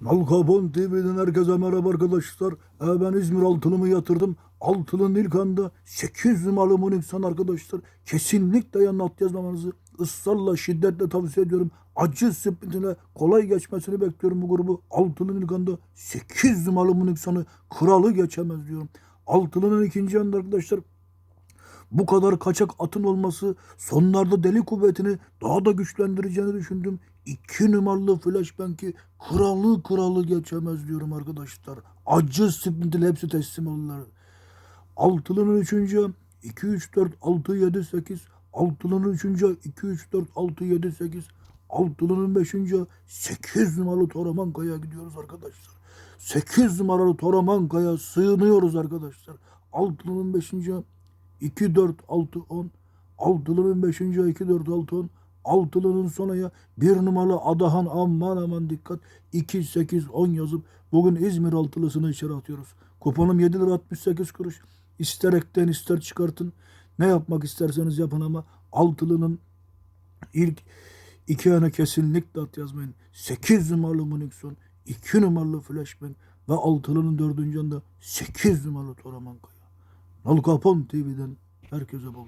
Nalkapon TV'den herkese merhaba arkadaşlar. Ee, ben İzmir altınımı yatırdım. Altının ilk anda 8 numaralı Munixan arkadaşlar. Kesinlikle yanına at yazmamanızı ısrarla şiddetle tavsiye ediyorum. Acı sprintine kolay geçmesini bekliyorum bu grubu. Altının ilk anda 8 numaralı Munixan'ı kralı geçemez diyorum. Altının ikinci anda arkadaşlar bu kadar kaçak atın olması sonlarda deli kuvvetini daha da güçlendireceğini düşündüm. İki numaralı flashbank'i kralı kralı geçemez diyorum arkadaşlar. Acı sprintili hepsi teslim oldular. Altılının üçüncü 2 3 4 6 7 8 Altılının üçüncü 2 3 4 6 7 8 Altılının beşinci 8 numaralı Toramankaya gidiyoruz arkadaşlar. 8 numaralı Toramankaya sığınıyoruz arkadaşlar. Altılının beşinci 2 4 6 10 Altılının beşinci 2 4 6 10 Altılının sonaya bir numaralı Adahan aman aman dikkat 2 8 10 yazıp bugün İzmir altılısını içeri atıyoruz. Kuponum 7 lira 68 kuruş. İster ekten ister çıkartın. Ne yapmak isterseniz yapın ama altılının ilk iki yana kesinlikle at yazmayın. 8 numaralı Munixon, 2 numaralı Flashbang ve altılının dördüncü anda 8 numaralı Toraman Kaya. Nal Kapon TV'den herkese bol.